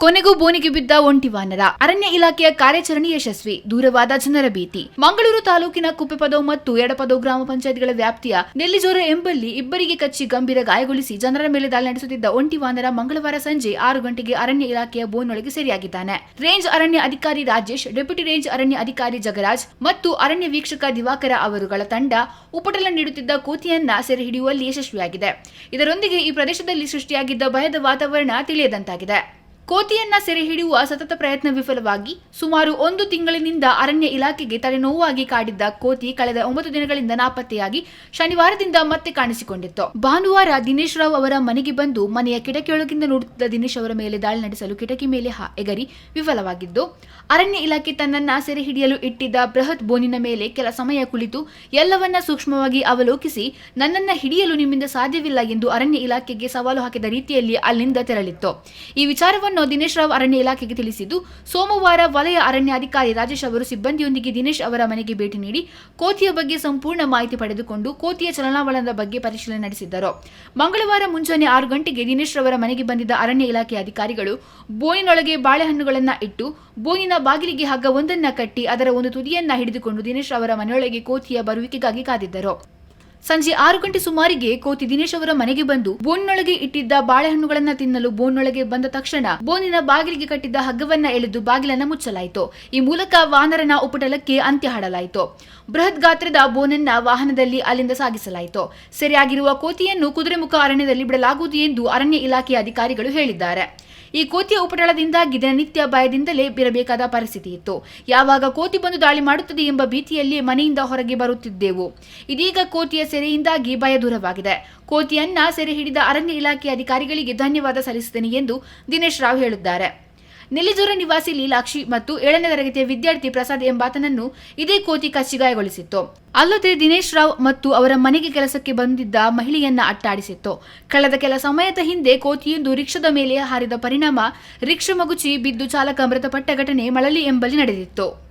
ಕೊನೆಗೂ ಬೋನಿಗೆ ಬಿದ್ದ ಒಂಟಿ ವಾನರ ಅರಣ್ಯ ಇಲಾಖೆಯ ಕಾರ್ಯಾಚರಣೆ ಯಶಸ್ವಿ. ದೂರವಾದ ಜನರ ಭೀತಿ. ಮಂಗಳೂರು ತಾಲೂಕಿನ ಕುಪ್ಪೆಪದವು ಮತ್ತು ಎಡಪದವು ಗ್ರಾಮ ಪಂಚಾಯತ್ಗಳ ವ್ಯಾಪ್ತಿಯ ನೆಲ್ಲಿಜೋರ ಎಂಬಲ್ಲಿ ಇಬ್ಬರಿಗೆ ಕಚ್ಚಿ ಗಂಭೀರ ಗಾಯಗೊಳಿಸಿ ಜನರ ಮೇಲೆ ದಾಳಿ ನಡೆಸುತ್ತಿದ್ದ ಒಂಟಿ ವಾನರ ಮಂಗಳವಾರ ಸಂಜೆ ಆರು ಗಂಟೆಗೆ ಅರಣ್ಯ ಇಲಾಖೆಯ ಬೋನ್ನೊಳಗೆ ಸೆರೆಯಾಗಿದ್ದಾನೆ. ರೇಂಜ್ ಅರಣ್ಯ ಅಧಿಕಾರಿ ರಾಜೇಶ್, ಡೆಪ್ಯೂಟಿ ರೇಂಜ್ ಅರಣ್ಯ ಅಧಿಕಾರಿ ಜಗರಾಜ್ ಮತ್ತು ಅರಣ್ಯ ವೀಕ್ಷಕ ದಿವಾಕರ ಅವರುಗಳ ತಂಡ ಉಪಟಲ ನೀಡುತ್ತಿದ್ದ ಕೋತಿಯನ್ನ ಸೆರೆ ಹಿಡಿಯುವಲ್ಲಿ ಯಶಸ್ವಿಯಾಗಿದೆ. ಇದರೊಂದಿಗೆ ಈ ಪ್ರದೇಶದಲ್ಲಿ ಸೃಷ್ಟಿಯಾಗಿದ್ದ ಭಯದ ವಾತಾವರಣ ತಿಳಿಯದಂತಾಗಿದೆ. ಕೋತಿಯನ್ನ ಸೆರೆ ಹಿಡಿಯುವ ಸತತ ಪ್ರಯತ್ನ ವಿಫಲವಾಗಿ ಸುಮಾರು ಒಂದು ತಿಂಗಳಿನಿಂದ ಅರಣ್ಯ ಇಲಾಖೆಗೆ ತಲೆನೋವಾಗಿ ಕಾಡಿದ್ದ ಕೋತಿ ಕಳೆದ ಒಂಬತ್ತು ದಿನಗಳಿಂದ ನಾಪತ್ತೆಯಾಗಿ ಶನಿವಾರದಿಂದ ಮತ್ತೆ ಕಾಣಿಸಿಕೊಂಡಿತ್ತು. ಭಾನುವಾರ ದಿನೇಶ್ ರಾವ್ ಅವರ ಮನೆಗೆ ಬಂದು ಮನೆಯ ಕಿಟಕಿಯೊಳಗಿಂದ ನೋಡುತ್ತಿದ್ದ ದಿನೇಶ್ ಅವರ ಮೇಲೆ ದಾಳಿ ನಡೆಸಲು ಕಿಟಕಿ ಮೇಲೆ ಎಗರಿ ವಿಫಲವಾಗಿದ್ದು, ಅರಣ್ಯ ಇಲಾಖೆ ತನ್ನನ್ನ ಸೆರೆ ಹಿಡಿಯಲು ಇಟ್ಟಿದ್ದ ಬೃಹತ್ ಬೋನಿನ ಮೇಲೆ ಕೆಲ ಸಮಯ ಕುಳಿತು ಎಲ್ಲವನ್ನ ಸೂಕ್ಷ್ಮವಾಗಿ ಅವಲೋಕಿಸಿ ನನ್ನನ್ನ ಹಿಡಿಯಲು ನಿಮ್ಮಿಂದ ಸಾಧ್ಯವಿಲ್ಲ ಎಂದು ಅರಣ್ಯ ಇಲಾಖೆಗೆ ಸವಾಲು ಹಾಕಿದ ರೀತಿಯಲ್ಲಿ ಅಲ್ಲಿಂದ ತೆರಳಿತ್ತು. ಈ ವಿಚಾರವನ್ನು ದಿನೇಶ್ ರಾವ್ ಅರಣ್ಯ ಇಲಾಖೆಗೆ ತಿಳಿಸಿದ್ದು, ಸೋಮವಾರ ವಲಯ ಅರಣ್ಯಾಧಿಕಾರಿ ರಾಜೇಶ್ ಅವರು ಸಿಬ್ಬಂದಿಯೊಂದಿಗೆ ದಿನೇಶ್ ಅವರ ಮನೆಗೆ ಭೇಟಿ ನೀಡಿ ಕೋತಿಯ ಬಗ್ಗೆ ಸಂಪೂರ್ಣ ಮಾಹಿತಿ ಪಡೆದುಕೊಂಡು ಕೋತಿಯ ಚಲನಾವಲನದ ಬಗ್ಗೆ ಪರಿಶೀಲನೆ ನಡೆಸಿದ್ದರು. ಮಂಗಳವಾರ ಮುಂಜಾನೆ ಆರು ಗಂಟೆಗೆ ದಿನೇಶ್ ರವರ ಮನೆಗೆ ಬಂದಿದ್ದ ಅರಣ್ಯ ಇಲಾಖೆ ಅಧಿಕಾರಿಗಳು ಬೋನಿನೊಳಗೆ ಬಾಳೆಹಣ್ಣುಗಳನ್ನು ಇಟ್ಟು, ಬೋನಿನ ಬಾಗಿಲಿಗೆ ಹಗ್ಗವೊಂದನ್ನ ಕಟ್ಟಿ, ಅದರ ಒಂದು ತುದಿಯನ್ನ ಹಿಡಿದುಕೊಂಡು ದಿನೇಶ್ ಅವರ ಮನೆಯೊಳಗೆ ಕೋತಿಯ ಬರುವಿಕೆಗಾಗಿ ಕಾದಿದ್ದರು. ಸಂಜೆ ಆರು ಗಂಟೆ ಸುಮಾರಿಗೆ ಕೋತಿ ದಿನೇಶ್ ಅವರ ಮನೆಗೆ ಬಂದು ಬೋನ್ನೊಳಗೆ ಇಟ್ಟಿದ್ದ ಬಾಳೆಹಣ್ಣುಗಳನ್ನ ತಿನ್ನಲು ಬೋನ್ನೊಳಗೆ ಬಂದ ತಕ್ಷಣ ಬೋನಿನ ಬಾಗಿಲಿಗೆ ಕಟ್ಟಿದ್ದ ಹಗ್ಗವನ್ನ ಎಳೆದು ಬಾಗಿಲನ್ನ ಮುಚ್ಚಲಾಯಿತು. ಈ ಮೂಲಕ ವಾನರನ ಉಪಟಲಕ್ಕೆ ಅಂತ್ಯ ಹಾಡಲಾಯಿತು. ಬೃಹತ್ ಗಾತ್ರದ ಬೋನನ್ನ ವಾಹನದಲ್ಲಿ ಅಲ್ಲಿಂದ ಸಾಗಿಸಲಾಯಿತು. ಸೆರೆಯಾಗಿರುವ ಕೋತಿಯನ್ನು ಕುದುರೆಮುಖ ಅರಣ್ಯದಲ್ಲಿ ಬಿಡಲಾಗುವುದು ಎಂದು ಅರಣ್ಯ ಇಲಾಖೆಯ ಅಧಿಕಾರಿಗಳು ಹೇಳಿದ್ದಾರೆ. ಈ ಕೋತಿಯ ಉಪಟಳದಿಂದಾಗಿ ದಿನನಿತ್ಯ ಭಯದಿಂದಲೇ ಬಿರಬೇಕಾದ ಪರಿಸ್ಥಿತಿ ಇತ್ತು. ಯಾವಾಗ ಕೋತಿ ಬಂದು ದಾಳಿ ಮಾಡುತ್ತದೆ ಎಂಬ ಭೀತಿಯಲ್ಲಿ ಮನೆಯಿಂದ ಹೊರಗೆ ಬರುತ್ತಿದ್ದೆವು. ಇದೀಗ ಕೋತಿಯ ಸೆರೆಯಿಂದಾಗಿ ಭಯ ದೂರವಾಗಿದೆ. ಕೋತಿಯನ್ನ ಸೆರೆ ಹಿಡಿದ ಅರಣ್ಯ ಇಲಾಖೆ ಅಧಿಕಾರಿಗಳಿಗೆ ಧನ್ಯವಾದ ಸಲ್ಲಿಸುತ್ತೇನೆ ಎಂದು ದಿನೇಶ್ ರಾವ್ ಹೇಳಿದ್ದಾರೆ. ನೆಲ್ಲಿಜೋರ ನಿವಾಸಿ ಲೀಲಾಕ್ಷಿ ಮತ್ತು ಏಳನೇ ತರಗತಿಯ ವಿದ್ಯಾರ್ಥಿ ಪ್ರಸಾದ್ ಎಂಬಾತನನ್ನು ಇದೇ ಕೋತಿ ಕಚ್ಚಿ ಗಾಯಗೊಳಿಸಿತ್ತು ಅಲ್ಲದೆ ದಿನೇಶ್ ರಾವ್ ಮತ್ತು ಅವರ ಮನೆಗೆ ಕೆಲಸಕ್ಕೆ ಬಂದಿದ್ದ ಮಹಿಳೆಯನ್ನ ಅಟ್ಟಾಡಿಸಿತ್ತು. ಕಳೆದ ಕೆಲ ಸಮಯದ ಹಿಂದೆ ಕೋತಿಯೊಂದು ರಿಕ್ಷಾದ ಮೇಲೆ ಹಾರಿದ ಪರಿಣಾಮ ರಿಕ್ಷಾ ಮಗುಚಿ ಬಿದ್ದು ಚಾಲಕ ಮೃತಪಟ್ಟ ಘಟನೆ ಮಳಲಿ ಎಂಬಲ್ಲಿ ನಡೆದಿತ್ತು.